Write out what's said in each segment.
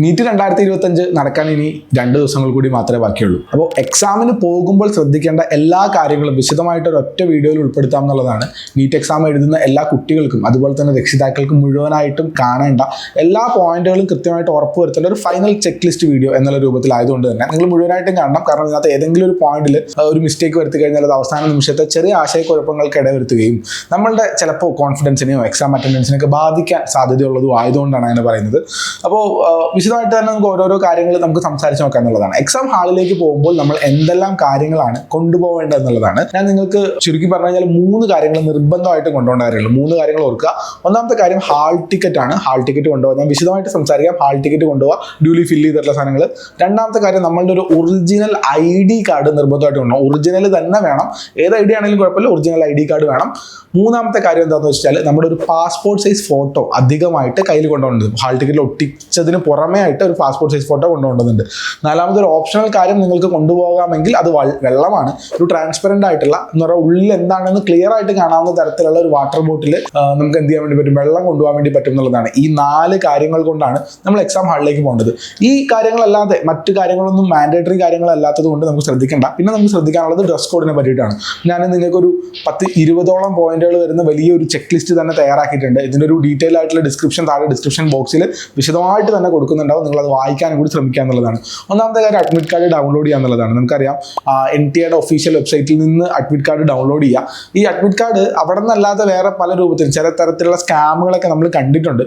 NEET രണ്ടായിരത്തി ഇരുപത്തഞ്ച് നടക്കാൻ ഇനി രണ്ട് ദിവസങ്ങൾ കൂടി മാത്രമേ ബാക്കിയുള്ളൂ. അപ്പോൾ എക്സാമിന് പോകുമ്പോൾ ശ്രദ്ധിക്കേണ്ട എല്ലാ കാര്യങ്ങളും വിശദമായിട്ട് ഒരൊറ്റ വീഡിയോയിൽ ഉൾപ്പെടുത്താം എന്നുള്ളതാണ്. നീറ്റ് എക്സാം എഴുതുന്ന എല്ലാ കുട്ടികൾക്കും അതുപോലെ തന്നെ രക്ഷിതാക്കൾക്കും മുഴുവനായിട്ടും കാണേണ്ട എല്ലാ പോയിന്റുകളും കൃത്യമായിട്ട് ഉറപ്പുവരുത്തേണ്ട ഒരു ഫൈനൽ ചെക്ക് ലിസ്റ്റ് വീഡിയോ എന്നുള്ള രൂപത്തിലായതുകൊണ്ട് തന്നെ നിങ്ങൾ മുഴുവനായിട്ടും കാണണം. കാരണം ഇതിനകത്ത് ഏതെങ്കിലും ഒരു പോയിന്റിൽ ഒരു മിസ്റ്റേക്ക് വരുത്തി കഴിഞ്ഞാൽ അത് അവസാന നിമിഷത്തെ ചെറിയ ആശയക്കുഴപ്പങ്ങൾക്ക് ഇടവരുത്തുകയും നമ്മളുടെ ചിലപ്പോൾ കോൺഫിഡൻസിനെയോ എക്സാം അറ്റൻഡൻസിനെയൊക്കെ ബാധിക്കാൻ സാധ്യതയുള്ളതും ആയതുകൊണ്ടാണ് അങ്ങനെ പറയുന്നത്. അപ്പോൾ വിശദമായിട്ട് തന്നെ നമുക്ക് ഓരോരോ കാര്യങ്ങൾ നമുക്ക് സംസാരിച്ച് നോക്കാം എന്നുള്ളതാണ്. എക്സാം ഹാളിലേക്ക് പോകുമ്പോൾ നമ്മൾ എന്തെല്ലാം കാര്യങ്ങളാണ് കൊണ്ടുപോകേണ്ടത് എന്നുള്ളതാണ്. ഞാൻ നിങ്ങൾക്ക് ചുരുക്കി പറഞ്ഞു കഴിഞ്ഞാൽ മൂന്ന് കാര്യങ്ങൾ നിർബന്ധമായിട്ടും കൊണ്ടുപോകേണ്ട മൂന്ന് കാര്യങ്ങൾ ഓർക്കുക. ഒന്നാമത്തെ കാര്യം ഹാൾ ടിക്കറ്റ് ആണ്. ഹാൾ ടിക്കറ്റ് കൊണ്ടുപോകാം. ഞാൻ വിശദമായിട്ട് സംസാരിക്കാം. ഹാൾ ടിക്കറ്റ് കൊണ്ടുപോകാം. ഡ്യൂലി ഫില്ല് ചെയ്തിട്ടുള്ള സാധനങ്ങൾ. രണ്ടാമത്തെ കാര്യം നമ്മളുടെ ഒരു ഒറിജിനൽ ഐ ഡി കാർഡ് നിർബന്ധമായിട്ട് കൊണ്ടുപോകണം. ഒറിജിനൽ തന്നെ വേണം. ഏത് ഐ ഡി ആണെങ്കിലും കുഴപ്പമില്ല. ഒറിജിനൽ ഐ ഡി കാർഡ് വേണം. മൂന്നാമത്തെ കാര്യം എന്താണെന്ന് വെച്ചാൽ നമ്മുടെ ഒരു പാസ്പോർട്ട് സൈസ് ഫോട്ടോ അധികമായിട്ട് കയ്യിൽ കൊണ്ടുപോകേണ്ടത്. ഹാൾ ടിക്കറ്റിൽ ഒട്ടിച്ചതിന് പുറമേ ആയിട്ട് ഒരു പാസ്പോർട്ട് സൈസ് ഫോട്ടോ കൊണ്ടുപോകുന്നുണ്ട് നാലാമത് ഒരു ഓപ്ഷണൽ കാര്യം നിങ്ങൾക്ക് കൊണ്ടുപോകാമെങ്കിൽ അത് വെള്ളമാണ്. ഒരു ട്രാൻസ്പെറന്റ് ആയിട്ടുള്ള എന്ന് പറയുക ഉള്ളിൽ എന്താണെന്ന് ക്ലിയർ ആയിട്ട് കാണാവുന്ന തരത്തിലുള്ള ഒരു വാട്ടർ ബോട്ടിൽ നമുക്ക് എന്ത് ചെയ്യാൻ വേണ്ടി പറ്റും? വെള്ളം കൊണ്ടുപോകാൻ വേണ്ടി പറ്റും എന്നുള്ളതാണ്. ഈ നാല് കാര്യങ്ങൾ കൊണ്ടാണ് നമ്മൾ എക്സാം ഹാളിലേക്ക് പോകേണ്ടത്. ഈ കാര്യങ്ങളല്ലാതെ മറ്റു കാര്യങ്ങളൊന്നും മാൻഡേറ്ററി കാര്യങ്ങളല്ലാത്തത് കൊണ്ട് നമുക്ക് ശ്രദ്ധിക്കേണ്ട. പിന്നെ നമുക്ക് ശ്രദ്ധിക്കാനുള്ളത് ഡ്രസ് കോഡിനെ പറ്റിയിട്ടാണ്. ഞാൻ നിങ്ങൾക്കൊരു പത്ത് ഇരുപതോളം പോയിന്റുകൾ വരുന്ന വലിയൊരു ചെക്ക് ലിസ്റ്റ് തന്നെ തയ്യാറാക്കിയിട്ടുണ്ട്. ഇതിന്റെ ഒരു ഡീറ്റെയിൽ ആയിട്ടുള്ള ഡിസ്ക്രിപ്ഷൻ താഴെ ഡിസ്ക്രിപ്ഷൻ ബോക്സിൽ വിശദമായിട്ട് തന്നെ കൊടുക്കുന്നുണ്ടാവും നിങ്ങൾ അത് വായിക്കാൻ കൂടി ശ്രമിക്കുക എന്നുള്ളതാണ്. ഒന്നാമത്തെ കാര്യം അഡ്മിറ്റ് കാർഡ് ഡൗൺലോഡ് ചെയ്യുക എന്നുള്ളതാണ്. നമുക്കറിയാം എൻ ടി എയുടെ ഒഫീഷ്യൽ വെബ്സൈറ്റിൽ നിന്ന് അഡ്മിറ്റ് കാർഡ് ഡൗൺലോഡ് ചെയ്യുക. ഈ അഡ്മിറ്റ് കാർഡ് അവിടെ നിന്നല്ലാതെ വേറെ പല രൂപത്തിൽ ചില തരത്തിലുള്ള സ്കാമുകളൊക്കെ നമ്മൾ കണ്ടിട്ടുണ്ട്.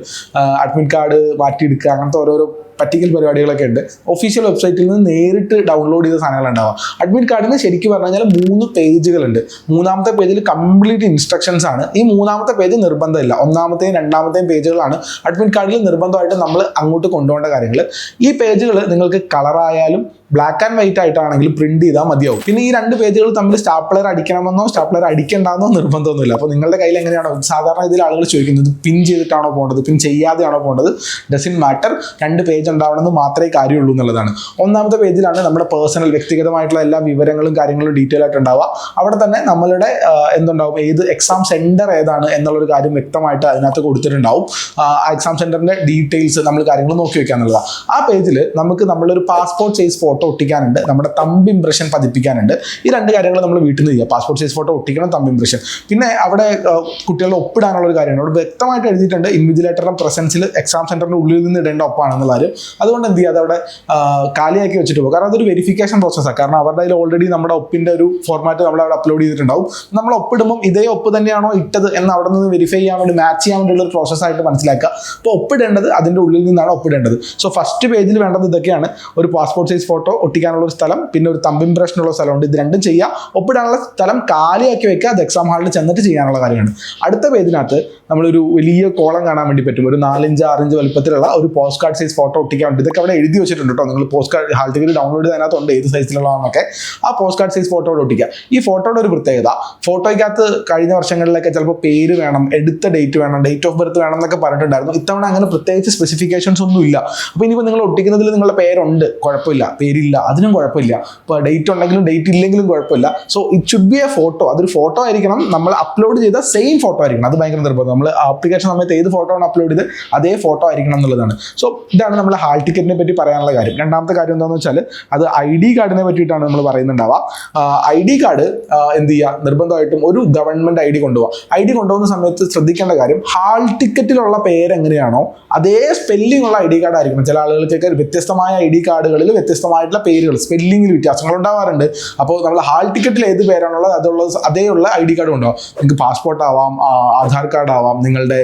അഡ്മിറ്റ് കാർഡ് മാറ്റിയെടുക്കുക അങ്ങനത്തെ ഓരോരോ പറ്റിക്കൽ പരിപാടികളൊക്കെ ഉണ്ട്. ഒഫീഷ്യൽ വെബ്സൈറ്റിൽ നിന്ന് നേരിട്ട് ഡൗൺലോഡ് ചെയ്ത സാധനങ്ങൾ ഉണ്ടാവാം അഡ്മിറ്റ് കാർഡിന് ശരിക്കും പറഞ്ഞു കഴിഞ്ഞാൽ മൂന്ന് പേജുകളുണ്ട് മൂന്നാമത്തെ പേജിൽ കംപ്ലീറ്റ് ഇൻസ്ട്രക്ഷൻസ് ആണ്. ഈ മൂന്നാമത്തെ പേജ് നിർബന്ധമില്ല. ഒന്നാമത്തെയും രണ്ടാമത്തെയും പേജുകളാണ് അഡ്മിറ്റ് കാർഡിൽ നിർബന്ധമായിട്ട് നമ്മൾ അങ്ങോട്ട് കൊണ്ടുപോകേണ്ട കാര്യങ്ങൾ ഈ പേജുകൾ നിങ്ങൾക്ക് കളറായാലും ബ്ലാക്ക് ആൻഡ് വൈറ്റ് ആയിട്ടാണെങ്കിൽ പ്രിന്റ് ചെയ്താൽ മതിയാവും. പിന്നെ ഈ രണ്ട് പേജുകൾ തമ്മിൽ സ്റ്റാപ്ലർ അടിക്കണമെന്നോ സ്റ്റാപ്ലർ അടിക്കണ്ടെന്നോ നിർബന്ധമൊന്നുമില്ല. അപ്പോൾ നിങ്ങളുടെ കയ്യിൽ എങ്ങനെയാണോ? സാധാരണ ഇതിൽ ആളുകൾ ചോദിക്കുന്നത് പിൻ ചെയ്തിട്ടാണോ പോകേണ്ടത്? പിൻ ചെയ്യാതെയാണോ പോകേണ്ടത്? ഡസിൻ മാറ്റർ രണ്ട് പേജ് ഉണ്ടാവണമെന്ന് മാത്രമേ കാര്യമുള്ളൂ എന്നുള്ളതാണ്. ഒന്നാമത്തെ പേജിലാണ് നമ്മുടെ പേഴ്സണൽ വ്യക്തിഗതമായിട്ടുള്ള എല്ലാ വിവരങ്ങളും കാര്യങ്ങളും ഡീറ്റെയിൽ ആയിട്ട് ഉണ്ടാവുക. അവിടെ തന്നെ നമ്മളുടെ എന്തുണ്ടാവും? ഏത് എക്സാം സെന്റർ ഏതാണ് എന്നുള്ളൊരു കാര്യം വ്യക്തമായിട്ട് അതിനകത്ത് കൊടുത്തിട്ടുണ്ടാവും. ആ എക്സാം സെന്ററിന്റെ ഡീറ്റെയിൽസ് നമ്മൾ കാര്യങ്ങൾ നോക്കി വെക്കുക എന്നുള്ളതാണ്. ആ പേജിൽ നമുക്ക് നമ്മളൊരു പാസ്പോർട്ട് സൈസ് ഫോട്ടോ ഒട്ടിക്കാനുണ്ട്. നമ്മുടെ തമ്പ് ഇംപ്രഷൻ പതിപ്പിക്കാനുണ്ട്. ഈ രണ്ട് കാര്യങ്ങൾ നമ്മൾ വീട്ടിൽ നിന്ന് ചെയ്യുക. പാസ്പോർട്ട് സൈസ് ഫോട്ടോ ഒട്ടിക്കണം തമ്പ് ഇംപ്രഷൻ പിന്നെ അവിടെ കുട്ടികളെ ഒപ്പിടാനുള്ള ഒരു കാര്യമാണ്. അവിടെ വ്യക്തമായിട്ട് എഴുതിയിട്ടുണ്ട് ഇൻവിജിലേറ്ററുടെ പ്രസൻസിൽ എക്സാം സെന്ററിന്റെ ഉള്ളിൽ നിന്ന് ഇടേണ്ട ഒപ്പാണെന്നുള്ള കാര്യം. അതുകൊണ്ട് എന്ത് ചെയ്യുക അത് അവിടെ കാലിയാക്കി വെച്ചിട്ട് പോകും. കാരണം അതൊരു വെരിഫിക്കേഷൻ പ്രോസസ്സാണ് കാരണം അവരുടെ കയ്യിൽ ഓൾറെഡി നമ്മുടെ ഒപ്പിന്റെ ഒരു ഫോർമാറ്റ് നമ്മൾ അവിടെ അപ്ലോഡ് ചെയ്തിട്ടുണ്ടാവും. നമ്മൾ ഒപ്പിടുമ്പോൾ ഇതേ ഒപ്പ് തന്നെയാണോ ഇട്ടത് എന്ന് അവിടെ നിന്ന് വെരിഫൈ ചെയ്യാൻ വേണ്ടി മാച്ച് ചെയ്യാൻ വേണ്ടിയുള്ള ഒരു പ്രോസസ്സായിട്ട് മനസ്സിലാക്കുക. അപ്പോൾ ഒപ്പിടേണ്ടത് അതിന്റെ ഉള്ളിൽ നിന്നാണ് ഒപ്പിടേണ്ടത്. സോ ഫസ്റ്റ് പേജിൽ വേണ്ടത് ഇതൊക്കെയാണ്. ഒരു പാസ്പോർട്ട് സൈസ് ഫോട്ടോ ഒട്ടിക്കാനുള്ള ഒരു സ്ഥലം പിന്നെ ഒരു തമ്പ് ഇംപ്രഷനുള്ള സ്ഥലമുണ്ട്. ഇത് രണ്ടും ചെയ്യുക ഒപ്പിടാനുള്ള സ്ഥലം കാലിയാക്കി വെക്കുക അത് എക്സാം ഹാളിൽ ചെന്നിട്ട് ചെയ്യാനുള്ള കാര്യമാണ്. അടുത്ത പേജിനകത്ത് നമ്മളൊരു വലിയ കോളം കാണാൻ വേണ്ടി പറ്റും. ഒരു നാലഞ്ച് ആറിഞ്ച് വലുപ്പത്തിലുള്ള ഒരു പോസ്റ്റ് കാർഡ് സൈസ് ഫോട്ടോ ഒട്ടിക്കാൻ വേണ്ടി. ഇതൊക്കെ അവിടെ എഴുതി വെച്ചിട്ടുണ്ട് കേട്ടോ. നിങ്ങൾ post card hall ticket download ചെയ്തതിനകത്തുണ്ട് ഏത് സൈസിലുള്ളതാണെന്നൊക്കെ ആ പോസ്റ്റ് കാർഡ് സൈസ് ഫോട്ടോ ഒട്ടിക്കുക. ഈ ഫോട്ടോയുടെ ഒരു പ്രത്യേകത ഫോട്ടോയ്ക്കകത്ത് കഴിഞ്ഞ വർഷങ്ങളിലൊക്കെ ചിലപ്പോൾ പേര് വേണം എടുത്ത ഡേറ്റ് വേണം ഡേറ്റ് ഓഫ് ബർത്ത് വേണം എന്നൊക്കെ പറഞ്ഞിട്ടുണ്ടായിരുന്നു. ഇത്തവണ അങ്ങനെ പ്രത്യേകിച്ച് സ്പെസിഫിക്കേഷൻസ് ഒന്നും ഇല്ല അപ്പോൾ ഇനിയിപ്പോൾ നിങ്ങൾ ഒട്ടിക്കുന്നതിൽ നിങ്ങളുടെ പേരുണ്ട്. കുഴപ്പമില്ല. പേരില്ല അതിനും കുഴപ്പമില്ല. ഇപ്പോൾ ഡേറ്റ് ഉണ്ടെങ്കിലും ഡേറ്റ് ഇല്ലെങ്കിലും കുഴപ്പമില്ല. So it should be a photo അതൊരു ഫോട്ടോ ആയിരിക്കണം. നമ്മൾ അപ്ലോഡ് ചെയ്ത സെയിം ഫോട്ടോ ആയിരിക്കണം. അത് ഭയങ്കര നിർബന്ധം. നമ്മൾ ആപ്ലിക്കേഷൻ സമയത്ത് ഏത് ഫോട്ടോ ആണ് അപ്ലോഡ് ചെയ്ത് അതേ ഫോട്ടോ ആയിരിക്കണം എന്നുള്ളതാണ്. സോ ഇതാണ് നമ്മൾ ഹാൾ ടിക്കറ്റിനെ പറ്റി പറയാനുള്ള കാര്യം. രണ്ടാമത്തെ കാര്യം എന്താണെന്ന് വെച്ചാൽ അത് ഐ ഡി കാർഡിനെ പറ്റിയിട്ടാണ് നമ്മൾ പറയുന്നുണ്ടാവുക. ഐ ഡി കാർഡ് എന്ത് ചെയ്യുക നിർബന്ധമായിട്ടും ഒരു ഗവൺമെന്റ് ഐ ഡി കൊണ്ടുപോകുക ഐ ഡി കൊണ്ടുപോകുന്ന സമയത്ത് ശ്രദ്ധിക്കേണ്ട കാര്യം ഹാൾ ടിക്കറ്റിലുള്ള പേര് എങ്ങനെയാണോ അതേ സ്പെല്ലിംഗ് ഉള്ള ഐ ഡി കാർഡ് ആയിരിക്കണം ചില ആളുകൾക്കൊക്കെ വ്യത്യസ്തമായ ഐ ഡി കാർഡുകളിൽ വ്യത്യസ്തമായിട്ടുള്ള പേരുകൾ സ്പെല്ലിങ്ങിൽ വ്യത്യാസങ്ങൾ ഉണ്ടാവാറുണ്ട്. അപ്പോൾ നമ്മൾ ഹാൾ ടിക്കറ്റിൽ ഏത് പേരാണുള്ളത് അതുള്ളത് അതേ ഉള്ള ഐ ഡി കാർഡ് ഉണ്ടാവും നിങ്ങൾക്ക് പാസ്പോർട്ട് ആവാം ആധാർ കാർഡ് ആവാം നിങ്ങളുടെ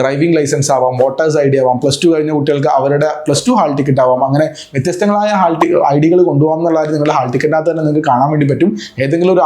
ഡ്രൈവിംഗ് ലൈസൻസ് ആവാം വോട്ടേഴ്സ് ഐ ഡി ആവാം പ്ലസ് ടു കഴിഞ്ഞ കുട്ടികൾക്ക് അവരുടെ പ്ലസ് ടു ഹാൾ ടിക്കറ്റ് ആവാം. അങ്ങനെ വ്യത്യസ്തങ്ങളായ ഹാൾ ഐ ഡികൾ കൊണ്ടുപോകാം എന്നുള്ളത് നിങ്ങളുടെ ഹാൾ ടിക്കറ്റിനകത്ത് തന്നെ നിങ്ങൾക്ക് കാണാൻ വേണ്ടി പറ്റും. ഏതെങ്കിലും ഒരു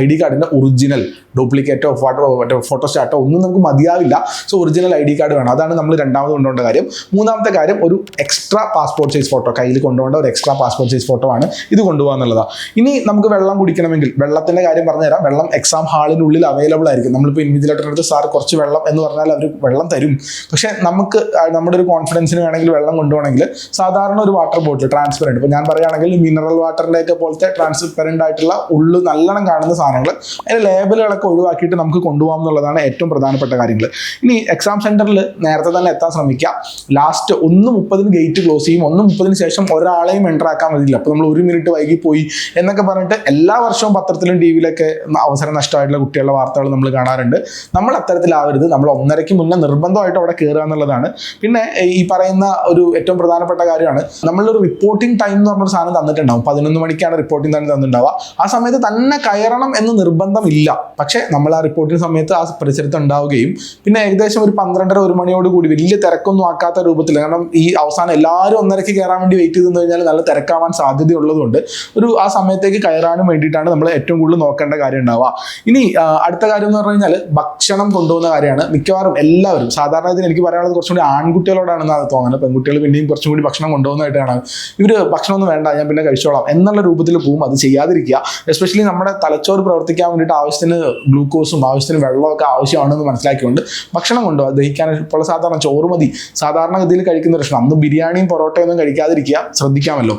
ഐ ഡി കാർഡിന്റെ ഒറിജിനൽ ഡ്യൂപ്ലിക്കേറ്റോ ഫോട്ടോ മറ്റോ ഫോട്ടോസ്റ്റാറ്റോ ഒന്നും നമുക്ക് മതിയാവില്ല. So original I D card വേണം. അതാണ് നമ്മൾ രണ്ടാമത് കൊണ്ടുപോകേണ്ട കാര്യം. മൂന്നാമത്തെ കാര്യം ഒരു എക്സ്ട്രാ പാസ്പോർട്ട് സൈസ് ഫോട്ടോ കയ്യിൽ കൊണ്ടുപോകേണ്ട ഒരു extra passport passport size photo ആണ് ഇത് കൊണ്ടുപോകുക എന്നുള്ളതാണ് ഇനി നമുക്ക് വെള്ളം കുടിക്കണമെങ്കിൽ വെള്ളത്തിന്റെ കാര്യം പറഞ്ഞുതരാം. വെള്ളം എക്സാം ഹാളിനുള്ളിൽ അവൈലബിൾ ആയിരിക്കും. നമ്മളിപ്പോൾ ഇൻവിജിലേറ്ററിന്റെ അടുത്ത് സാർ കുറച്ച് വെള്ളം എന്ന് പറഞ്ഞാൽ അവർ വെള്ളം തരും. പക്ഷേ നമുക്ക് നമ്മുടെ ഒരു കോൺഫിഡൻസിന് വേണമെങ്കിൽ വെള്ളം കൊണ്ടുപോകണമെങ്കിൽ സാധാരണ ഒരു വാട്ടർ ബോട്ടിൽ ട്രാൻസ്പെറന്റ് ഇപ്പോൾ ഞാൻ പറയുകയാണെങ്കിൽ മിനറൽ വാട്ടറിന്റെ ഒക്കെ പോലത്തെ ട്രാൻസ്പെറന്റ് ആയിട്ടുള്ള ഉള്ളു നല്ലോണം കാണുന്ന സാധനങ്ങൾ അതിന്റെ ലേബലുകളൊക്കെ ഒഴിവാക്കിയിട്ട് നമുക്ക് കൊണ്ടുപോകാം എന്നുള്ളതാണ് ഏറ്റവും പ്രധാനപ്പെട്ട കാര്യങ്ങൾ. ഇനി എക്സാം സെന്ററിൽ നേരത്തെ തന്നെ എത്താൻ ശ്രമിക്കുക ലാസ്റ്റ് ഒന്ന് മുപ്പതിന് ഗേറ്റ് ക്ലോസ് ചെയ്യും. ഒന്ന് മുപ്പതിന് ശേഷം ഒരാളെയും എന്റർ ആക്കാൻ പറ്റില്ല അപ്പോൾ നമ്മൾ ഒരു മിനിറ്റ് വൈകി പോയി എന്നൊക്കെ പറഞ്ഞിട്ട് എല്ലാ വർഷവും പത്രത്തിലും ടി വിയിലൊക്കെ അവസരം നഷ്ടമായിട്ടുള്ള കുട്ടികളുടെ വാർത്തകൾ നമ്മൾ കാണാറുണ്ട്. നമ്മൾ അത്തരത്തിലാവരുത്. നമ്മൾ ഒന്നരയ്ക്ക് മുന്നേ നിർബന്ധമായിട്ട് അവിടെ കയറുക എന്നുള്ളതാണ്. പിന്നെ ഈ പറയുന്ന ഒരു ഏറ്റവും പ്രധാനപ്പെട്ട കാര്യമാണ്. നമ്മളൊരു റിപ്പോർട്ടിംഗ് ടൈം എന്ന് പറഞ്ഞൊരു സാധനം തന്നിട്ടുണ്ടാവും. പതിനൊന്ന് മണിക്കാണ് റിപ്പോർട്ടിംഗ് ടൈം തന്നിട്ടുണ്ടാവുക. ആ സമയത്ത് തന്നെ കയറണം എന്ന് നിർബന്ധമില്ല. പക്ഷേ നമ്മൾ ആ റിപ്പോർട്ടിംഗ് സമയത്ത് ആ പരിസരത്ത് ഉണ്ടാവുകയും പിന്നെ ഏകദേശം ഒരു പന്ത്രണ്ടര ഒരു മണിയോട് കൂടി വലിയ തിരക്കൊന്നും ആക്കാത്ത രൂപത്തിൽ കാരണം ഈ അവസാനം എല്ലാവരും ഒന്നരയ്ക്ക് കയറാൻ വേണ്ടി വെയിറ്റ് ചെയ്ത് കഴിഞ്ഞാൽ നല്ല തിരക്കാവാൻ സാധ്യതയുള്ളതുകൊണ്ട് ഒരു ആ സമയത്തേക്ക് കയറാനും വേണ്ടിയിട്ടാണ് നമ്മൾ ഏറ്റവും കൂടുതൽ നോക്കേണ്ട കാര്യം ഉണ്ടാവുക. ഇനി അടുത്ത കാര്യം എന്ന് പറഞ്ഞു കഴിഞ്ഞാൽ ഭക്ഷണം കൊണ്ടുപോകുന്ന കാര്യമാണ്. മിക്കവാറും എല്ലാവരും സാധാരണ എനിക്ക് പറയാനുള്ളത് കുറച്ചും കൂടി അത് തോന്നുന്നത്. പെൺകുട്ടികൾ പിന്നെയും കുറച്ചും കൂടി ഭക്ഷണം കൊണ്ടുപോകുന്നതായിട്ടാണ്. ഇവർ ഭക്ഷണമൊന്നും വേണ്ട ഞാൻ പിന്നെ കഴിച്ചോളാം എന്നുള്ള രൂപത്തിൽ പോകും അത് ചെയ്യാതിരിക്കുക. എസ്പെഷ്യലി നമ്മുടെ തലച്ചോറ് പ്രവർത്തിക്കാൻ വേണ്ടിയിട്ട് ആവശ്യത്തിന് ഗ്ലൂക്കോസും ആവശ്യത്തിന് വെള്ളമൊക്കെ ആവശ്യമാണെന്ന് മനസ്സിലാക്കിക്കൊണ്ട് ഭക്ഷണം കൊണ്ടുപോകുക ദഹിക്കാൻ ഇപ്പോൾ സാധാരണ ചോറ് മതി. സാധാരണഗതിയിൽ കഴിക്കുന്ന ഭക്ഷണം. അന്ന് ബിരിയാണിയും പൊറോട്ടയൊന്നും കഴിക്കാതിരിക്കുക. ശ്രദ്ധിക്കാമല്ലോ.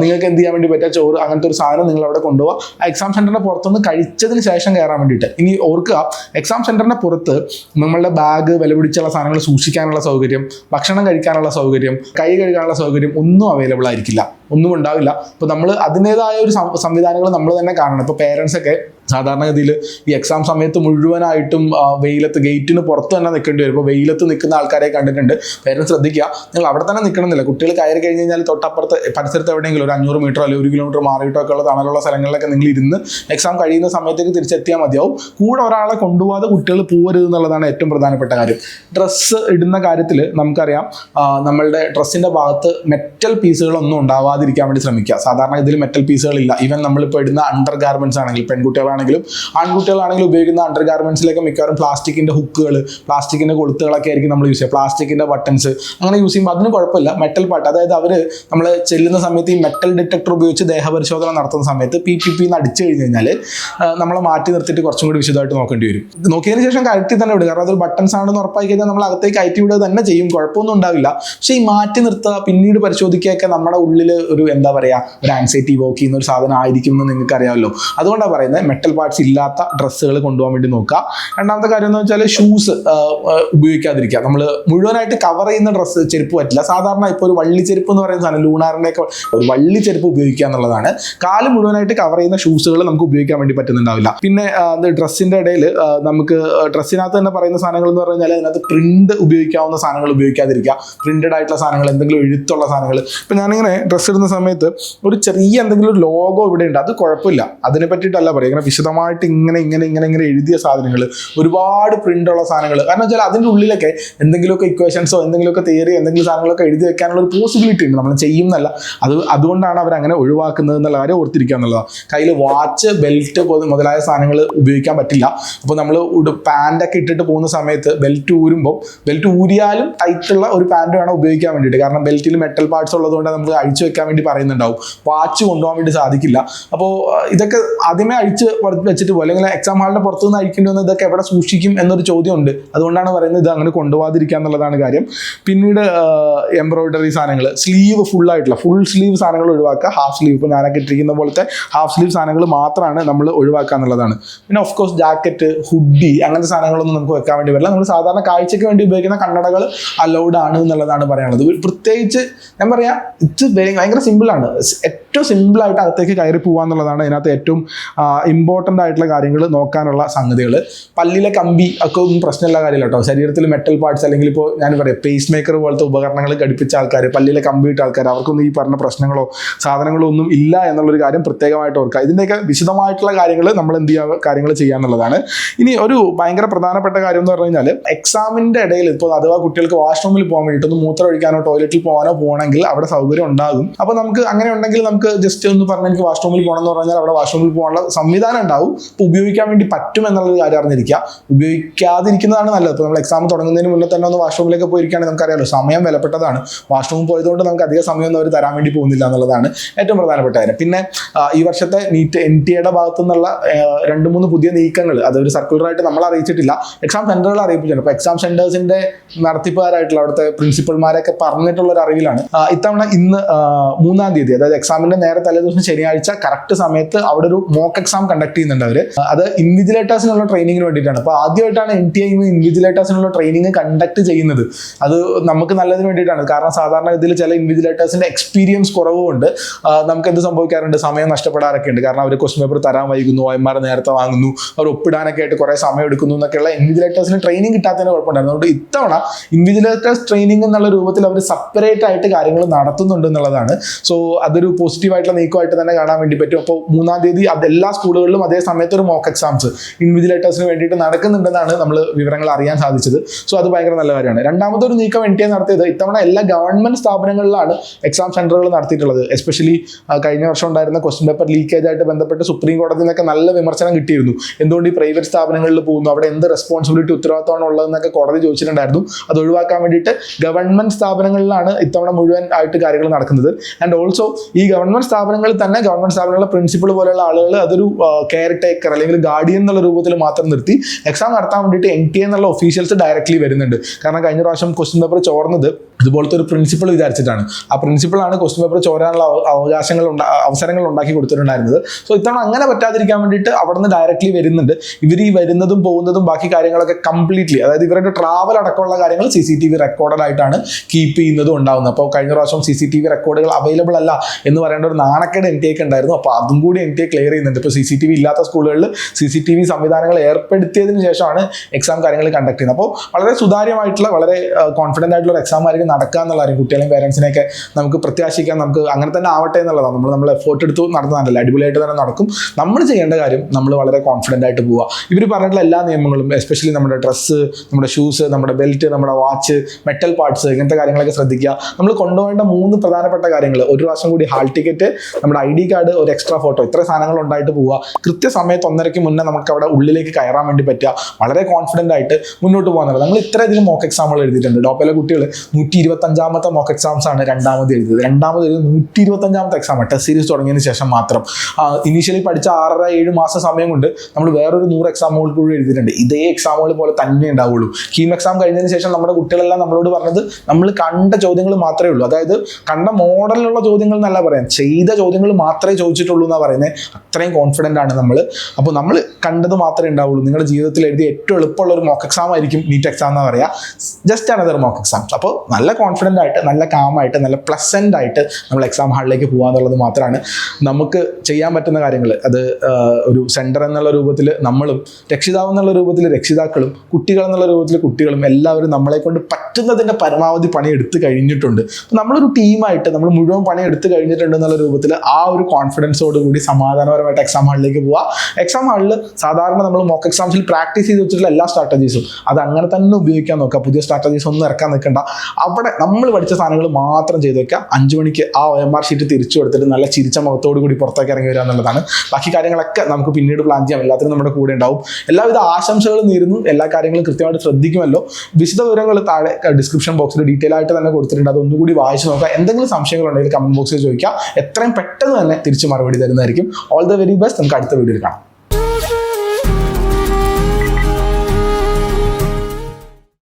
നിങ്ങൾക്ക് എന്ത് ചെയ്യാൻ വേണ്ടി പറ്റുക? ചോറ് അങ്ങനത്തെ ഒരു സാധനം നിങ്ങൾ അവിടെ കൊണ്ടുപോകുക എക്സാം സെന്ററിന്റെ പുറത്തുനിന്ന് കഴിച്ചതിന് ശേഷം കയറാൻ വേണ്ടിയിട്ട്. ഇനി ഓർക്കുക എക്സാം സെന്ററിന്റെ പുറത്ത് നമ്മളുടെ ബാഗ് വില പിടിച്ചുള്ള സാധനങ്ങൾ സൂക്ഷിക്കാനുള്ള സൗകര്യം ഭക്ഷണം കഴിക്കാനുള്ള സൗകര്യം കൈ കഴുകാനുള്ള സൗകര്യം ഒന്നും അവൈലബിൾ ആയിരിക്കില്ല. ഒന്നും ഉണ്ടാവില്ല. അപ്പോൾ നമ്മൾ അതിന്റെതായ ഒരു സംവിധാനങ്ങൾ നമ്മൾ തന്നെ കാണണം. ഇപ്പോൾ പേരൻസ് ഒക്കെ സാധാരണഗതിയിൽ ഈ എക്സാം സമയത്ത് മുഴുവനായിട്ടും വെയിലത്ത് ഗേറ്റിന് പുറത്ത് തന്നെ നിൽക്കേണ്ടി വരും. ഇപ്പോൾ വെയിലത്ത് നിൽക്കുന്ന ആൾക്കാരെ കണ്ടിട്ടുണ്ട്. പേരൻസ് ശ്രദ്ധിക്കുക. നിങ്ങൾ അവിടെ തന്നെ നിൽക്കണമെന്നില്ല. കുട്ടികൾ കയറി കഴിഞ്ഞ് കഴിഞ്ഞാൽ തൊട്ടപ്പുറത്ത് പരിസരത്ത് എവിടെയെങ്കിലും ഒരു അഞ്ഞൂറ് മീറ്റർ അല്ലെങ്കിൽ ഒരു കിലോമീറ്റർ മാറിയിട്ടോ ഒക്കെ ഉള്ള തണലുള്ള സ്ഥലങ്ങളിലൊക്കെ നിങ്ങൾ ഇരുന്ന് എക്സാം കഴിയുന്ന സമയത്തേക്ക് തിരിച്ചെത്തിയാൽ മതിയാവും. കൂടെ ഒരാളെ കൊണ്ടുപോകാതെ കുട്ടികൾ പോകരുത് എന്നുള്ളതാണ് ഏറ്റവും പ്രധാനപ്പെട്ട കാര്യം. ഡ്രസ്സ് ഇടുന്ന കാര്യത്തിൽ നമുക്കറിയാം നമ്മളുടെ ഡ്രസ്സിന്റെ ഭാഗത്ത് മെറ്റൽ പീസുകളൊന്നും ഉണ്ടാവാതിരിക്കാൻ വേണ്ടി ശ്രമിക്കുക. സാധാരണ ഇതിൽ മെറ്റൽ പീസുകളില്ല ഈവൻ നമ്മളിപ്പോൾ ഇടുന്ന അണ്ടർ ഗാർമെന്റ്സ് ആണെങ്കിൽ പെൺകുട്ടികളാണെങ്കിലും ആൺകുട്ടികളാണെങ്കിലും ഉപയോഗിക്കുന്ന അണ്ടർ ഗാർമെന്റ്സിലൊക്കെ മിക്കവാറും പ്ലാസ്റ്റിക്കിന്റെ ഹുക്കുകൾ പ്ലാസ്റ്റിക്കിന്റെ കൊളുത്തുകളൊക്കെ ആയിരിക്കും നമ്മൾ യൂസ് ചെയ്യുക. പ്ലാസ്റ്റിക്കിന്റെ ബട്ടൺസ് അങ്ങനെ യൂസ് ചെയ്യുമ്പോൾ അതിന് കുഴപ്പമില്ല. മെറ്റൽ പാട്ട് അതായത് അവർ നമ്മൾ ചെല്ലുന്ന സമയത്ത് ഈ മെറ്റൽ ഡിറ്റക്ടർ ഉപയോഗിച്ച് ദേഹപരിശോധന നടത്തുന്ന സമയത്ത് പി പി പി എന്ന് അടിച്ചു കഴിഞ്ഞ് കഴിഞ്ഞാൽ നമ്മളെ മാറ്റി നിർത്തിയിട്ട് കുറച്ചും കൂടി വിശദമായിട്ട് നോക്കേണ്ടി വരും. നോക്കിയതിന് ശേഷം കയറ്റി തന്നെ വിടും കാരണം അതൊരു ബട്ടൺസ് ആണെന്ന് ഉറപ്പായി കഴിഞ്ഞാൽ നമ്മൾ അകത്തേക്ക് കയറ്റി വിടുക തന്നെ ചെയ്യും. കുഴപ്പമൊന്നും ഉണ്ടാവില്ല. പക്ഷേ ഈ മാറ്റി നിർത്തുക പിന്നീട് പരിശോധിക്കുകയൊക്കെ നമ്മുടെ ഉള്ളിൽ ഒരു എന്താ പറയുക ഒരു ആൻസൈറ്റി വോക്ക് ചെയ്യുന്ന ഒരു സാധനം ആയിരിക്കും എന്ന് നിങ്ങൾക്ക് അറിയാമല്ലോ അതുകൊണ്ടാണ് പറയുന്നത് മെറ്റൽ പാർട്സ് ഇല്ലാത്ത ഡ്രസ്സുകൾ കൊണ്ടുപോകാൻ വേണ്ടി നോക്കുക. രണ്ടാമത്തെ കാര്യം എന്ന് വെച്ചാൽ ഷൂസ് ഉപയോഗിക്കാതിരിക്കുക. നമ്മൾ മുഴുവനായിട്ട് കവർ ചെയ്യുന്ന ഡ്രസ്സ് ചെരുപ്പ് പറ്റില്ല. സാധാരണ ഇപ്പോൾ ഒരു വള്ളി ചെരുപ്പ് എന്ന് പറയുന്ന സാധനം ലൂണാറിന്റെ ഒക്കെ ഒരു വള്ളി ചെരുപ്പ് ഉപയോഗിക്കുക എന്നുള്ളതാണ്. കാൽ മുഴുവനായിട്ട് കവർ ചെയ്യുന്ന ഷൂസുകൾ നമുക്ക് ഉപയോഗിക്കാൻ വേണ്ടി പറ്റുന്നുണ്ടാവില്ല. പിന്നെ ഡ്രസ്സിന്റെ ഇടയിൽ നമുക്ക് ഡ്രസ്സിനകത്ത് തന്നെ പറയുന്ന സാധനങ്ങൾ എന്ന് പറഞ്ഞാൽ അതിനകത്ത് പ്രിന്റ് ഉപയോഗിക്കാവുന്ന സാധനങ്ങൾ ഉപയോഗിക്കാതിരിക്കുക. പ്രിന്റഡ് ആയിട്ടുള്ള സാധനങ്ങൾ എന്തെങ്കിലും എഴുത്തുള്ള സാധനങ്ങൾ. ഇപ്പം ഞാനിങ്ങനെ ഡ്രസ്സ് ഇടുന്ന സമയത്ത് ഒരു ചെറിയ എന്തെങ്കിലും ഒരു ലോഗോ ഇവിടെ ഉണ്ട്. അത് കുഴപ്പമില്ല. അതിനെ പറ്റിയിട്ടല്ല പറയുക. ഇങ്ങനെ വിശദമായിട്ട് ഇങ്ങനെ ഇങ്ങനെ ഇങ്ങനെ ഇങ്ങനെ എഴുതിയ സാധനങ്ങൾ ഒരുപാട് പ്രിന്റ് ഉള്ള സാധനങ്ങൾ കാരണം വെച്ചാൽ അതിന്റെ ഉള്ളിലൊക്കെ എന്തെങ്കിലുമൊക്കെ ഇക്വേഷൻസോ എന്തെങ്കിലുമൊക്കെ തിയറി എന്തെങ്കിലും സാധനങ്ങളൊക്കെ എഴുതി വെക്കാനുള്ള ഒരു പോസിബിലിറ്റി ഉണ്ട്. നമ്മൾ ചെയ്യുന്നല്ല അത് അതുകൊണ്ടാണ് അവർ അങ്ങനെ ഒഴിവാക്കുന്നത് എന്നുള്ള കാര്യം ഓർത്തിരിക്കുക എന്നുള്ളതാണ്. കയ്യിൽ വാച്ച് ബെൽറ്റ് മുതലായ സാധനങ്ങൾ ഉപയോഗിക്കാൻ പറ്റില്ല. അപ്പോൾ നമ്മൾ പാന്റൊക്കെ ഇട്ടിട്ട് പോകുന്ന സമയത്ത് ബെൽറ്റ് ഊരുമ്പോൾ ബെൽറ്റ് ഊരിയാലും ടൈറ്റുള്ള ഒരു പാന്റ് വേണം ഉപയോഗിക്കാൻ വേണ്ടിയിട്ട്. കാരണം ബെൽറ്റിൽ മെറ്റൽ പാർട്സ് ഉള്ളതുകൊണ്ട് നമ്മൾ അഴിച്ചു വെക്കാൻ വേണ്ടി പറയുന്നുണ്ടാവും. വാച്ച് കൊണ്ടുപോകാൻ വേണ്ടി സാധിക്കില്ല. അപ്പോൾ ഇതൊക്കെ ആദ്യമേ അഴിച്ച് വെച്ചിട്ട് പോകും അല്ലെങ്കിൽ എക്സാം ഹാളിന്റെ പുറത്തു നിന്ന് അഴിക്കേണ്ടി വന്ന ഇതൊക്കെ എവിടെ സൂക്ഷിക്കും എന്നൊരു ചോദ്യമുണ്ട്. അതുകൊണ്ടാണ് പറയുന്നത് ഇത് അങ്ങനെ കൊണ്ടുപോകാതിരിക്കുക എന്നുള്ളതാണ് കാര്യം. പിന്നീട് എംബ്രോയിഡറി സാധനങ്ങൾ സ്ലീവ് ഫുൾ ആയിട്ടുള്ള ഫുൾ സ്ലീവ് സാധനങ്ങൾ ഒഴിവാക്കുക. ഹാഫ് സ്ലീവ് ഇപ്പോൾ ഞാനൊക്കെ ഇട്ടിരിക്കുന്ന പോലത്തെ ഹാഫ് സ്ലീവ് സാധനങ്ങൾ മാത്രമാണ് നമ്മൾ ഒഴിവാക്കുക എന്നുള്ളതാണ്. പിന്നെ ഓഫ് കോഴ്സ് ജാക്കറ്റ് ഹുഡി അങ്ങനത്തെ സാധനങ്ങളൊന്നും നമുക്ക് വെക്കാൻ വേണ്ടി വരില്ല നമ്മൾ സാധാരണ കാഴ്ചയ്ക്ക് വേണ്ടി ഉപയോഗിക്കുന്ന കണ്ണടകൾ അലൗഡ് ആണ് എന്നുള്ളതാണ് പറയാനുള്ളത് പ്രത്യേകിച്ച് ഞാൻ പറയാം ഇത് ഭയങ്കര സിമ്പിളാണ് ഏറ്റവും സിമ്പിളായിട്ട് അകത്തേക്ക് കയറി പോകുക എന്നുള്ളതാണ് ഇതിനകത്ത് ഏറ്റവും ഇമ്പോർട്ടന്റ് ആയിട്ടുള്ള കാര്യങ്ങൾ നോക്കാനുള്ള സംഗതികൾ പല്ലിലെ കമ്പി ഒക്കെ ഒന്നും പ്രശ്നമുള്ള കാര്യമില്ല കേട്ടോ. ശരീരത്തിൽ മെറ്റൽ പാർട്സ് അല്ലെങ്കിൽ ഇപ്പോൾ ഞാൻ പറയാം പേസ് മേക്കർ പോലത്തെ ഉപകരണങ്ങൾ ഘടിപ്പിച്ച ആൾക്കാർ പല്ലിലെ കമ്പി ഇട്ട ആൾക്കാർ അവർക്കൊന്നും ഈ പറഞ്ഞ പ്രശ്നങ്ങളോ സാധനങ്ങളോ ഒന്നും ഇല്ല എന്നുള്ളൊരു കാര്യം പ്രത്യേകമായിട്ട് ഓർക്കുക. ഇതിന്റെയൊക്കെ വിശദമായിട്ടുള്ള കാര്യങ്ങൾ നമ്മൾ എന്ത് ചെയ്യുക കാര്യങ്ങൾ ചെയ്യുക എന്നുള്ളതാണ്. ഇനി ഒരു ഭയങ്കര പ്രധാനപ്പെട്ട കാര്യം എന്ന് പറഞ്ഞു കഴിഞ്ഞാൽ എക്സാമിന്റെ ഇടയിൽ ഇപ്പോൾ അഥവാ കുട്ടികൾക്ക് വാഷ്റൂമിൽ പോകാൻ വേണ്ടിയിട്ട് ഒന്ന് മൂത്രം ഒഴിക്കാനോ ടോയ്ലറ്റിൽ പോകാനോ പോകണമെങ്കിൽ അവിടെ സൗകര്യം ഉണ്ടാകും. അപ്പോൾ നമുക്ക് അങ്ങനെ ഉണ്ടെങ്കിൽ നമുക്ക് ജസ്റ്റ് ഒന്ന് പറഞ്ഞാൽ എനിക്ക് വാഷ്റൂമിൽ പോകണം എന്ന് പറഞ്ഞാൽ അവിടെ വാഷ്റൂമിൽ പോകാനുള്ള സംവിധാനം ഉണ്ടാവും. ഉപയോഗിക്കാൻ വേണ്ടി പറ്റും എന്നുള്ളൊരു കാര്യം അറിഞ്ഞിരിക്കുക. ഉപയോഗിക്കാതിരിക്കുന്നതാണ് നല്ലത്. ഇപ്പോൾ നമ്മൾ എക്സാം തുടങ്ങുന്നതിന് മുന്നേ തന്നെ ഒന്ന് വാഷ്റൂമിലേക്ക് പോയിരിക്കുകയാണെങ്കിൽ നമുക്കറിയാമല്ലോ സമയം വിലപ്പെട്ടതാണ്. വാഷ്റൂമിൽ പോയതുകൊണ്ട് നമുക്ക് അധിക സമയമൊന്നും അവർ തരാൻ വേണ്ടി പോകുന്നില്ല എന്നുള്ളതാണ് ഏറ്റവും പ്രധാനപ്പെട്ട കാര്യം. പിന്നെ ഈ വർഷത്തെ നീറ്റ് എൻ ടി എയുടെ ഭാഗത്തു നിന്നുള്ള രണ്ട് മൂന്ന് പുതിയ നീക്കങ്ങൾ അത് അതൊരു സർക്കുലറായിട്ട് നമ്മൾ അറിയിച്ചിട്ടില്ല. എക്സാം സെന്ററുകൾ അറിയിപ്പിച്ചിട്ടുണ്ട്. അപ്പോൾ എക്സാം സെന്റേഴ്സിന്റെ നടത്തിപ്പുകാരായിട്ടുള്ള അവിടുത്തെ പ്രിൻസിപ്പൽമാരൊക്കെ പറഞ്ഞിട്ടുള്ള ഒരു അറിവിലാണ് ഇത്തവണ ഇന്ന് മൂന്നാം തീയതി അതായത് എക്സാമിന്റെ നേരെ തലേദിവസം ശനിയാഴ്ച കറക്റ്റ് സമയത്ത് അവിടെ ഒരു മോക്ക് എക്സാം കണ്ടക്ട് ചെയ്യുന്നുണ്ട് അവർ അത് ഇൻവിജിലേറ്റേഴ്സിനുള്ള ട്രെയിനിങ്ങിന് വേണ്ടിയിട്ടാണ്. അപ്പോൾ ആദ്യമായിട്ടാണ് എൻ ടി ഐ ഇൻവിജിലേറ്റേഴ്സിനുള്ള ട്രെയിനിങ് കണ്ടക്ട് ചെയ്യുന്നത്. അത് നമുക്ക് നല്ലതിന് വേണ്ടിയിട്ടാണ്. കാരണം സാധാരണ ഇതിൽ ചില ഇൻവിജിലേറ്റേഴ്സിന്റെ എക്സ്പീരിയൻസ് കുറവുകൊണ്ട് നമുക്ക് എന്ത് സംഭവിക്കാറുണ്ട്? സമയം നഷ്ടപ്പെടാറൊക്കെ ഉണ്ട് കാരണം അവർ ക്വസ്റ്റ്യൻ പേപ്പർ തരാൻ വൈകുന്നു ഒയന്മാർ നേരത്തെ വാങ്ങുന്നു അവർ ഒപ്പിടാനൊക്കെ ആയിട്ട് കുറേ സമയം എടുക്കുന്നു എന്നൊക്കെയുള്ള ഇൻവിജിലേറ്റേഴ്സിന് ട്രെയിനിങ് കിട്ടാത്തതിന് കുഴപ്പമുണ്ടായിരുന്നു. അതുകൊണ്ട് ഇത്തവണ ഇൻവിജിലേറ്റേഴ്സ് ട്രെയിനിങ് എന്നുള്ള രൂപത്തിൽ അവർ സെപ്പറേറ്റ് ആയിട്ട് കാര്യങ്ങൾ നടത്തുന്നുണ്ട് എന്നുള്ളതാണ്. സോ അതൊരു പോസിറ്റീവായിട്ടുള്ള നീക്കമായിട്ട് തന്നെ കാണാൻ വേണ്ടി പറ്റും. അപ്പോൾ മൂന്നാം തീയതി അത് എല്ലാ സ്കൂളുകളിലും അതേ സമയത്ത് ഒരു മോക്ക് എക്സാംസ് ഇൻവിജിലേറ്റേഴ്സിന് വേണ്ടിയിട്ട് നടക്കുന്നുണ്ടെന്നാണ് നമ്മൾ വിവരങ്ങൾ അറിയാൻ സാധിച്ചത്. സോ അത് ഭയങ്കര നല്ല കാര്യമാണ്. രണ്ടാമത്തെ ഒരു നീക്കം എൻ ടി എ നടത്തിയത് ഇത്തവണ എല്ലാ ഗവൺമെന്റ് സ്ഥാപനങ്ങളിലാണ് എക്സാം സെന്ററുകൾ നടത്തിയിട്ടുള്ളത്. എസ്പെഷ്യലി കഴിഞ്ഞ വർഷം ഉണ്ടായിരുന്ന ക്വസ്റ്റ്യൻ പേപ്പർ ലീക്കേജ് ആയിട്ട് ബന്ധപ്പെട്ട് സുപ്രീം കോടതിയിൽ നിന്നൊക്കെ നല്ല വിമർശനം കിട്ടിയിരുന്നു. എന്തുകൊണ്ട് ഈ പ്രൈവറ്റ് സ്ഥാപനങ്ങളിൽ പോകുന്നു? അവിടെ എന്ത് റെസ്പോൺസിബിലിറ്റി ഉത്തരവാദിത്തമാണ് ഉള്ളതെന്നൊക്കെ കോടതി ചോദിച്ചിട്ടുണ്ടായിരുന്നു. അത് ഒഴിവാക്കാൻ വേണ്ടിയിട്ട് ഗവൺമെന്റ് സ്ഥാപനങ്ങളിലാണ് ഇത്തവണ മുഴുവൻ ആയിട്ട് കാര്യങ്ങൾ നടക്കുന്നത്. ആൻഡ് ഓൾസോ ഈ ഗവൺമെന്റ് സ്ഥാപനങ്ങളിൽ തന്നെ ഗവൺമെന്റ് സ്ഥാപനങ്ങളുടെ പ്രിൻസിപ്പൾ പോലെയുള്ള ആളുകൾ അതൊരു കെയർ ടേക്കർ അല്ലെങ്കിൽ ഗാർഡിയൻ എന്നുള്ള രൂപത്തിൽ മാത്രം നിർത്തി എക്സാം നടത്താൻ വേണ്ടിയിട്ട് എൻ ടി എന്നുള്ള ഒഫീഷ്യൽസ് ഡയറക്റ്റ്ലി വരുന്നുണ്ട്. കാരണം കഴിഞ്ഞ പ്രാവശ്യം ക്വസ്റ്റ്യൻ പേപ്പർ ചോർന്നത് ഇതുപോലത്തെ ഒരു പ്രിൻസിപ്പൾ വിചാരിച്ചിട്ടാണ്. ആ പ്രിൻസിപ്പളാണ് ക്വസ്റ്റ്യൻ പേപ്പർ ചോരാനുള്ള അവ- അവകാശങ്ങൾ അവസരങ്ങൾ ഉണ്ടാക്കി കൊടുത്തിട്ടുണ്ടായിരുന്നത്. സോ ഇത്തവണ അങ്ങനെ പറ്റാതിരിക്കാൻ വേണ്ടിയിട്ട് അവിടെ നിന്ന് ഡയറക്റ്റ്ലി വരുന്നുണ്ട്. ഇവർ ഈ വരുന്നതും പോകുന്നതും ബാക്കി കാര്യങ്ങളൊക്കെ കംപ്ലീറ്റ്ലി അതായത് ഇവരുടെ ട്രാവൽ അടക്കമുള്ള കാര്യങ്ങൾ C C T V recorded ആയിട്ടാണ് കീപ്പ് ചെയ്യുന്നതും ഉണ്ടാകുന്നത് അപ്പോൾ കഴിഞ്ഞ പ്രാവശ്യം സി സി ടി വി റെക്കോർഡുകൾ അവൈലബിൾ അല്ല എന്ന് പറയേണ്ട ഒരു നാണക്കേട് എൻ ടി എക്ക് ഉണ്ടായിരുന്നു. അപ്പോൾ അതും കൂടി എൻ ടി എ ക്ലിയർ ചെയ്യുന്നുണ്ട്. ഇപ്പോൾ സി സി ടി വി ഇല്ലാത്ത സ്കൂളുകളിൽ സി സി ടി വി സംവിധാനങ്ങൾ ഏർപ്പെടുത്തിയതിനു ശേഷമാണ് എക്സാം കാര്യങ്ങൾ കണ്ടക്ട് ചെയ്യുന്നത്. അപ്പോൾ വളരെ സുതാര്യമായിട്ടുള്ള വളരെ കോൺഫിഡന്റ് ആയിട്ടുള്ള ഒരു എക്സാം ആയിരിക്കും നടക്കുക എന്നുള്ള കാര്യം കുട്ടികളെയും പേരൻസിനെയൊക്കെ നമുക്ക് പ്രത്യാശിക്കാം നമുക്ക് അങ്ങനെ തന്നെ ആവട്ടെ എന്നുള്ളതാണ്. നമ്മൾ നമ്മൾ എഫേർട്ട് എടുത്ത് നടന്നതാണല്ലോ അടിപൊളിയായിട്ട് തന്നെ നടക്കും. നമ്മൾ ചെയ്യേണ്ട കാര്യം നമ്മൾ വളരെ കോൺഫിഡന്റ് ആയിട്ട് പോവുക. ഇവർ പറഞ്ഞിട്ടുള്ള എല്ലാ നിയമങ്ങളും എസ്പെഷ്യലി നമ്മുടെ ഡ്രസ്സ് നമ്മുടെ ഷൂസ് നമ്മുടെ ബെൽറ്റ് നമ്മുടെ വാച്ച് മെറ്റൽ പാർട്സ് ഇങ്ങനത്തെ കാര്യങ്ങളൊക്കെ ശ്രദ്ധിക്കുക. നമ്മൾ കൊണ്ടുപോകേണ്ട മൂന്ന് പ്രധാനപ്പെട്ട കാര്യങ്ങൾ ഒരു പ്രാവശ്യം കൂടി ഹാൾ ടിക്കറ്റ് നമ്മുടെ ഐ ഡി കാർഡ് ഒരു എക്സ്ട്രാ ഫോട്ടോ ഇത്ര സാധനങ്ങൾ ഉണ്ടായിട്ട് പോവുക. കൃത്യസമയത്ത് ഒന്നരയ്ക്ക് മുന്നേ നമുക്ക് അവിടെ ഉള്ളിലേക്ക് കയറാൻ വേണ്ടി പറ്റുക. വളരെ കോൺഫിഡന്റ് ആയിട്ട് മുന്നോട്ട് പോകാൻ നമ്മൾ ഇത്ര ഇത്രയധികം മോക്ക് എക്സാമ്പിൾ എഴുതിയിട്ടുണ്ട്. ഡോപ്പയിലെ കുട്ടികൾ നൂറ്റി ഇരുപത്തഞ്ചാമത്തെ മോക്ക് എക്സാംസ് ആണ് രണ്ടാമത് എഴുതിയത്. രണ്ടാമത് എഴുതിയത് നൂറ്റി ഇരുപത്തി അഞ്ചാമത്തെ എക്സാം ടെസ്റ്റ് സീരീസ് തുടങ്ങിയതിന് ശേഷം മാത്രം. ഇനീഷ്യലി പഠിച്ച ആറര ഏഴ് മാസം സമയം കൊണ്ട് നമ്മൾ വേറൊരു നൂറ് എക്സാമുകൾ കൂടി എഴുതിയിട്ടുണ്ട്. ഇതേ എക്സാമുകൾ പോലെ തന്നെ ഉണ്ടാവുള്ളൂ. കീം എക്സാം കഴിഞ്ഞതിന് ശേഷം നമ്മുടെ കുട്ടികളെല്ലാം നമ്മളോട് പറഞ്ഞത് നമ്മൾ കണ്ട ചോദ്യങ്ങൾ മാത്രമേ ഉള്ളൂ. അതായത് കണ്ട മോഡലിലുള്ള ചോദ്യങ്ങൾ എന്നല്ല പറയാം ചെയ്ത ചോദ്യങ്ങൾ മാത്രമേ ചോദിച്ചിട്ടുള്ളൂ എന്നാണ് പറയുന്നത് അത്രയും കോൺഫിഡന്റ് ആണ് നമ്മൾ. അപ്പോൾ നമ്മൾ കണ്ടത് മാത്രമേ ഉണ്ടാവുള്ളൂ. നിങ്ങളുടെ ജീവിതത്തിൽ എഴുതിയ ഏറ്റവും എളുപ്പമുള്ള ഒരു മോക്ക് എക്സാം ആയിരിക്കും നീറ്റ് എക്സാം എന്ന് പറയാ. ജസ്റ്റ് അനദർ മോക്ക് എക്സാം അപ്പോൾ നല്ല കോൺഫിഡന്റ് ആയിട്ട് നല്ല കാമായിട്ട് നല്ല പ്ലസന്റ് ആയിട്ട് നമ്മൾ എക്സാം ഹാളിലേക്ക് പോകുക എന്നുള്ളത് മാത്രമാണ്. നമുക്ക് ചെയ്യാൻ പറ്റുന്ന കാര്യങ്ങൾ. അത് ഒരു സെന്റർ എന്നുള്ള രൂപത്തിൽ നമ്മളും രക്ഷിതാവ് എന്നുള്ള രൂപത്തിൽ രക്ഷിതാക്കളും കുട്ടികൾ എന്നുള്ള രൂപത്തിൽ കുട്ടികളും എല്ലാവരും നമ്മളെ കൊണ്ട് പറ്റുന്നതിന്റെ പരമാവധി പണി എടുത്തു കഴിഞ്ഞിട്ടുണ്ട്. നമ്മളൊരു ടീമായിട്ട് നമ്മൾ മുഴുവൻ പണി എടുത്തു കഴിഞ്ഞിട്ടുണ്ട് എന്നുള്ള രൂപത്തിൽ ആ ഒരു കോൺഫിഡൻസോട് കൂടി സമാധാനപരമായിട്ട് എക്സാം ഹാളിലേക്ക് പോവുക. എക്സാം ഹാളിൽ സാധാരണ നമ്മൾ മോക്ക് എക്സാംസിൽ പ്രാക്ടീസ് ചെയ്ത് വെച്ചിട്ടുള്ള എല്ലാ സ്ട്രാറ്റജീസും അത് അങ്ങനെ തന്നെ ഉപയോഗിക്കാൻ നോക്കുക. പുതിയ സ്ട്രാറ്റജീസ് ഒന്നും ഇറക്കാൻ നിൽക്കണ്ട. അവിടെ നമ്മൾ പഠിച്ച സാധനങ്ങൾ മാത്രം ചെയ്തു വെക്കുക. അഞ്ചു മണിക്ക് ആ ഒ എം ആർ ഷീറ്റ് തിരിച്ചു കൊടുത്തിട്ട് നല്ല ചിരിച്ച മുഖത്തോടു കൂടി പുറത്തേക്ക് ഇറങ്ങി വരിക എന്നുള്ളതാണ്. ബാക്കി കാര്യങ്ങളൊക്കെ നമുക്ക് പിന്നീട് പ്ലാൻ ചെയ്യാം. എല്ലാത്തിനും നമ്മുടെ കൂടെ ഉണ്ടാവും. എല്ലാവിധ ആശംസകളും നേരുന്നു. എല്ലാ കാര്യങ്ങളും കൃത്യമായിട്ട് ശ്രദ്ധിക്കുമല്ലോ. വിശദ വിവരങ്ങൾ താഴെ ഡിസ്ക്രിപ്ഷൻ ബോക്സിൽ ഡീറ്റെയിൽ ആയിട്ട് തന്നെ കൊടുത്തിട്ടുണ്ട്. അതൊന്നുകൂടി വായിച്ചു നോക്കുക. എന്തെങ്കിലും സംശയങ്ങളുണ്ടെങ്കിൽ കമന്റ് ബോക്സിൽ ചോദിക്കുക. എത്രയും പെട്ടെന്ന് തന്നെ തിരിച്ച് മറുപടി തരുന്നതായിരിക്കും. ഓൾ ദ വെരി ബെസ്റ്റ് നമുക്ക് അടുത്ത വീഡിയോയിൽ കാണാം.